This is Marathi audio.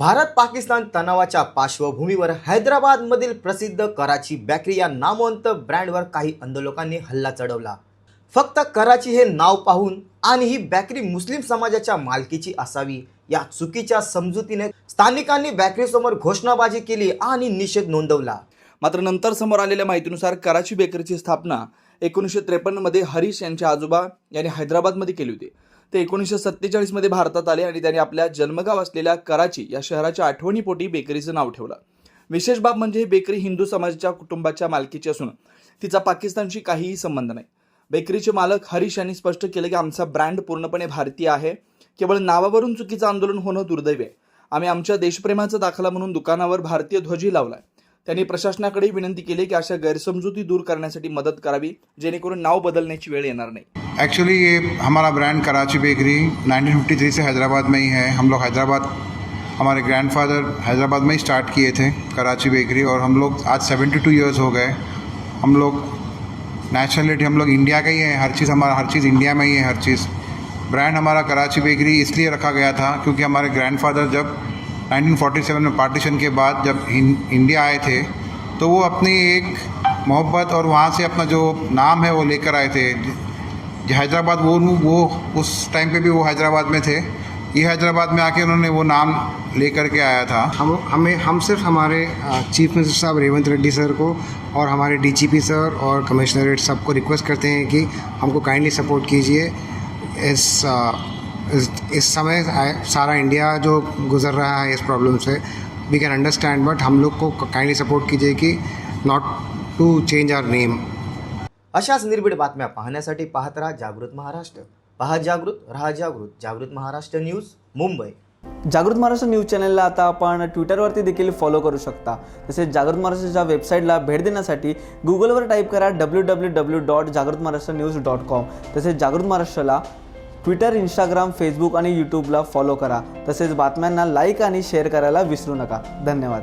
भारत पाकिस्तान तणावाच्या पार्श्वभूमीवर हैदराबादमधील प्रसिद्ध कराची बॅकरी या नामवंत ब्रँडवर काही आंदोलकांनी हल्ला चढवला. फक्त कराची हे नाव पाहून आणि ही बॅकरी मुस्लिम समाजाच्या मालकीची असावी या चुकीच्या समजुतीने स्थानिकांनी बॅकरीसमोर घोषणाबाजी केली आणि निषेध नोंदवला. मात्र नंतर समोर आलेल्या माहितीनुसार कराची बेकरीची स्थापना एकोणीसशे त्रेपन्नमध्ये हरीश यांचे आजोबा यांनी हैदराबादमध्ये केली होती. ते एकोणीसशे सत्तेचाळीसमध्ये भारतात आले आणि त्यांनी आपल्या जन्मगाव असलेल्या कराची या शहराच्या आठवणीपोटी बेकरीचं नाव ठेवलं. विशेष बाब म्हणजे ही बेकरी हिंदू समाजाच्या कुटुंबाच्या मालकीची असून तिचा पाकिस्तानशी काहीही संबंध नाही. बेकरीचे मालक हरीश यांनी स्पष्ट केलं की आमचा ब्रँड पूर्णपणे भारतीय आहे. केवळ नावावरून चुकीचं आंदोलन होणं दुर्दैव आहे. आम्ही आमच्या देशप्रेमाचा दाखला म्हणून दुकानावर भारतीय ध्वजही लावलाय. त्यांनी प्रशासनाकडे विनंती केली की अशा गैरसमजुती दूर करण्यासाठी मदत करावी जेणेकरून नाव बदलण्याची वेळ येणार नाही. एक्चुअली ये हमारा ब्रांड कराची बेकरी 1953 से हैदराबाद में ही है। हम लोग हैदराबाद, हमारे ग्रैंडफादर हैदराबाद में ही स्टार्ट किए थे कराची बेकरी और हम लोग आज 72 इयर्स हो गए। हम लोग नेशनलिटी हम लोग इंडिया का ही है। हर चीज़ हमारा, हर चीज़ इंडिया में ही है, हर चीज़। ब्रांड हमारा कराची बेकरी इसलिए रखा गया था क्योंकि हमारे ग्रैंडफादर जब 1947 में पार्टीशन के बाद जब इंडिया आए थे तो वो अपनी एक मोहब्बत और वहाँ से अपना जो नाम है वो लेकर आए थे। जो हैदराबाद वो वो उस टाइम पे भी वो हैदराबाद में थे। ये हैदराबाद में आके उन्होंने वो नाम लेकर के आया था। हम हमें हम सिर्फ़ हमारे चीफ मिनिस्टर साहब रेवंत रेड्डी सर को और हमारे डीजीपी सर और कमिश्नरेट सबको रिक्वेस्ट करते हैं कि हमको काइंडली सपोर्ट कीजिए। इस इस, इस समय सारा इंडिया जो गुजर रहा है इस प्रॉब्लम से वी कैन अंडरस्टैंड बट हम लोग को काइंडली सपोर्ट कीजिए कि not to change our name अशाच निर्भीड बातम्या पाहण्यासाठी पाहत राहा जागृत महाराष्ट्र. पहा जागृत राहा जागृत. जागृत महाराष्ट्र न्यूज मुंबई. जागृत महाराष्ट्र न्यूज चॅनलला आता आपण ट्विटरवरती देखील फॉलो करू शकता. तसेच जागृत महाराष्ट्राच्या वेबसाईटला भेट देण्यासाठी गुगलवर टाईप करा डब्ल्यू डब्ल्यू डब्ल्यू डॉट जागृत महाराष्ट्र न्यूज डॉट कॉम तसेच जागृत महाराष्ट्राला ट्विटर इंस्टाग्राम फेसबुक आणि यूट्यूबला फॉलो करा. तसेच बातम्यांना लाईक आणि शेअर करायला विसरू नका. धन्यवाद.